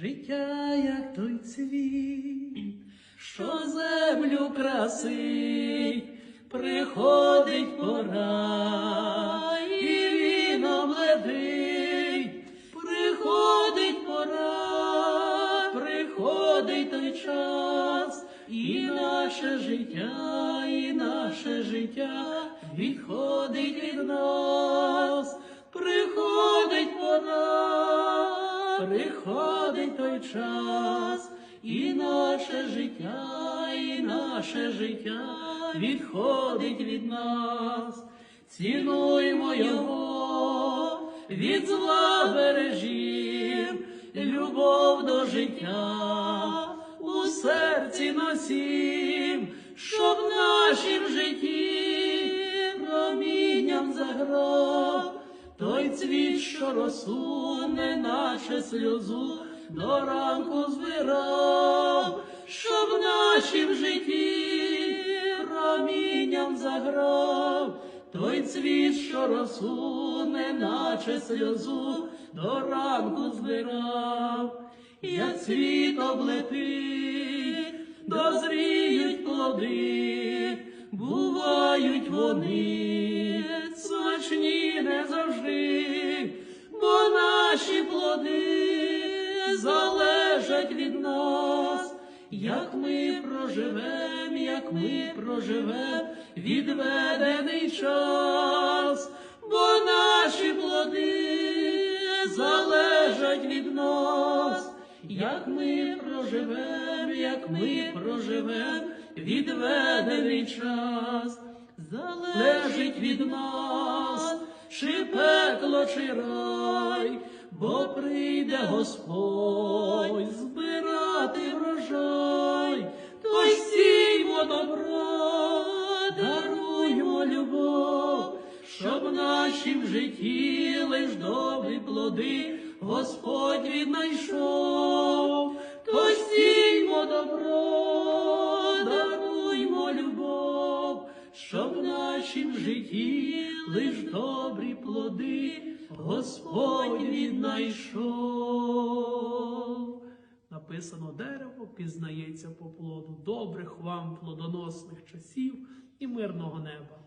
Життя, як той цвіт, що землю красить, приходить пора, і він обледить, приходить пора, приходить той час, і наше життя, і наше життя відходить від нас, приходить той час, і наше життя, і наше життя відходить від нас, цінуймо його, від зла бережім, любов до життя у серці носім, цвіт, що розсуне наче сльозу, до ранку збирав, щоб в нашім житті промінням заграв, той цвіт, що розсуне наче сльозу, до ранку збирав, як цвіт облетить, дозріють плоди, бувають вони, завжди, бо наші плоди залежать від нас, як ми проживем, як ми проживем відведений час, бо наші плоди залежать від нас, як ми проживем, як ми проживем відведений час, залежить від нас, чи пекло, чи рай, бо прийде Господь збирати врожай, то сіймо добро, даруймо любов, щоб наші в житті лиш добрі плоди Господь віднайшов, то сіймо добро, нашім житті лиш добрі плоди Господь віднайшов. Написано дерево пізнається по плоду. Добрих вам плодоносних часів і мирного неба.